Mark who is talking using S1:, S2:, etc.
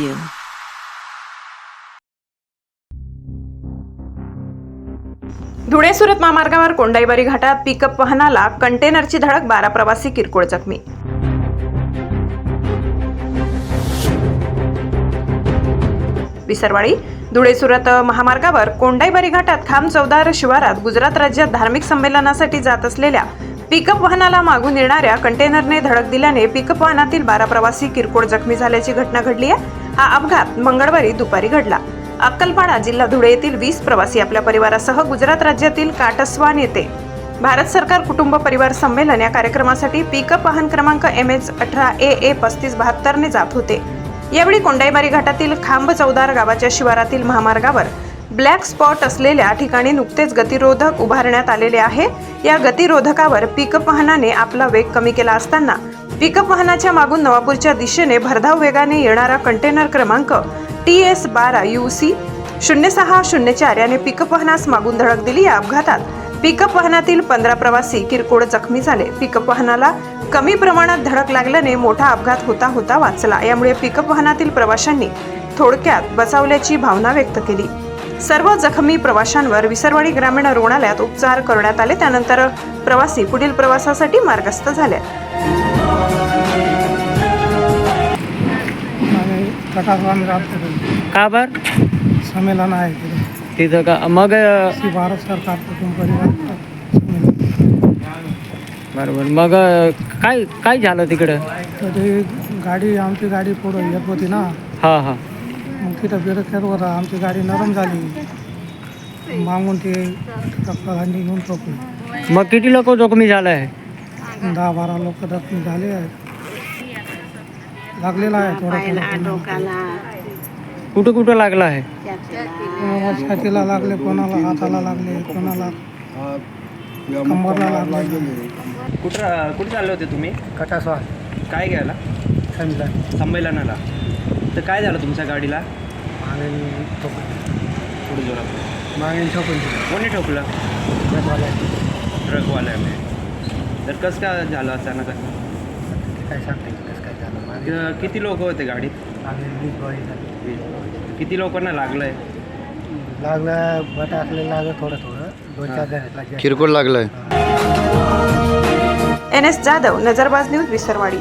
S1: you. Dhule Surat महामार्गावर कोंडाईबारी घाटात pickup वाहनाला कंटेनरची धडक बारा प्रवासी किरकोळ जखमी विसरवाडी धुळे सुरत महामार्गावर कोंडाईबारी घाटात खाम चौदार शिवारात गुजरात राज्यात धार्मिक संमेलनासाठी जात असलेल्या पिकअप वाहनाला मागून येणाऱ्या कंटेनरने धडक दिल्याने पिकअप वाहनातील बारा प्रवासी किरकोळ जखमी झाल्याची घटना घडली आहे हा अपघात मंगळवारी दुपारी घडला. अक्कलपाडा जिल्हा धुळे येथील वीस प्रवासी आपल्या परिवारासह गुजरात राज्यातील काटस्वान येथे. भारत सरकार कुटुंब परिवार संमेलन या कार्यक्रमासाठी पिकअप वाहन क्रमांक एम एच अठरा ए ए पस्तीस बहात्तरने जात होते. यावेळी कोंडाईबारी घाटातील खांब चौदार गावाच्या शिवारातील महामार्गावर ब्लॅक स्पॉट असलेल्या ठिकाणी नुकतेच गतिरोधक उभारण्यात आलेले आहे. या गतिरोधकावर पिकअप वाहनाने आपला वेग कमी केला असताना पिकअप वाहनाच्या मागून नवापूरच्या दिशेने भरधाव वेगाने येणारा कंटेनर क्रमांक टी एस बारा यू सी शून्य सहा शून्य चार याने पिकअप वाहनास मागून धडक दिली. या अपघातात पिकअप वाहनातील पंधरा प्रवासी किरकोळ जखमी झाले. पिकअप वाहनाला कमी प्रमाणात धडक लागल्याने मोठा अपघात होता होता वाचला. यामुळे पिकअप वाहनातील प्रवाशांनी थोडक्यात बचावल्याची भावना व्यक्त केली. सर्व जखमी प्रवाशांवर विसरवाडी ग्रामीण रुग्णालयात उपचार करण्यात आले. त्यानंतर प्रवासी पुढील प्रवासासाठी मार्गस्थ झाले.
S2: का बर?
S3: संमेलन आहे तिथे.
S2: का? मग
S3: भारत सरकार.
S2: बरोबर. मग काय काय झालं तिकडं
S3: गाडी आमची गाडी पुढं येत होती ना.
S2: हां हां.
S3: तिथं बेरखेरवर आमची गाडी नरम झाली. मागून ते टक्करांनी घेऊन ठोकली
S2: मग किती लोक जखमी झालं? आहे
S3: दहा बारा लोक जखमी झाले आहेत. लागलेला आहे थोडं थोडं
S2: कुठं कुठं लागलं आहे?
S3: कोणाला छातीला लागले कोणाला हाताला लागले कोणाला कंबरला लागले.
S4: कुठं कुठे चालले होते तुम्ही?
S3: कटास्वान
S4: काय घ्यायला?
S3: संमेलन.
S4: संमेलनाला. तर काय झालं तुमच्या गाडीला?
S3: मागे ठोकली
S4: पुढे जोरात
S3: मागे ठोकून
S4: कोणी ठोकलं? ट्रकवाल्याने तर कसं काय झालं अचानक? असं?
S3: काय सांगते कसं काय झालं? मागे
S4: क- किती लोक होते गाडीत?
S3: मागे वीज बळी झाली.
S4: किती लोकांना लागलंय?
S3: लागलं बट असले लागलं थोडं थोडं. दोन चार जण
S5: किरकोळ लागलाय.
S1: N S Jadhav Nazarbaz news Visarwadi.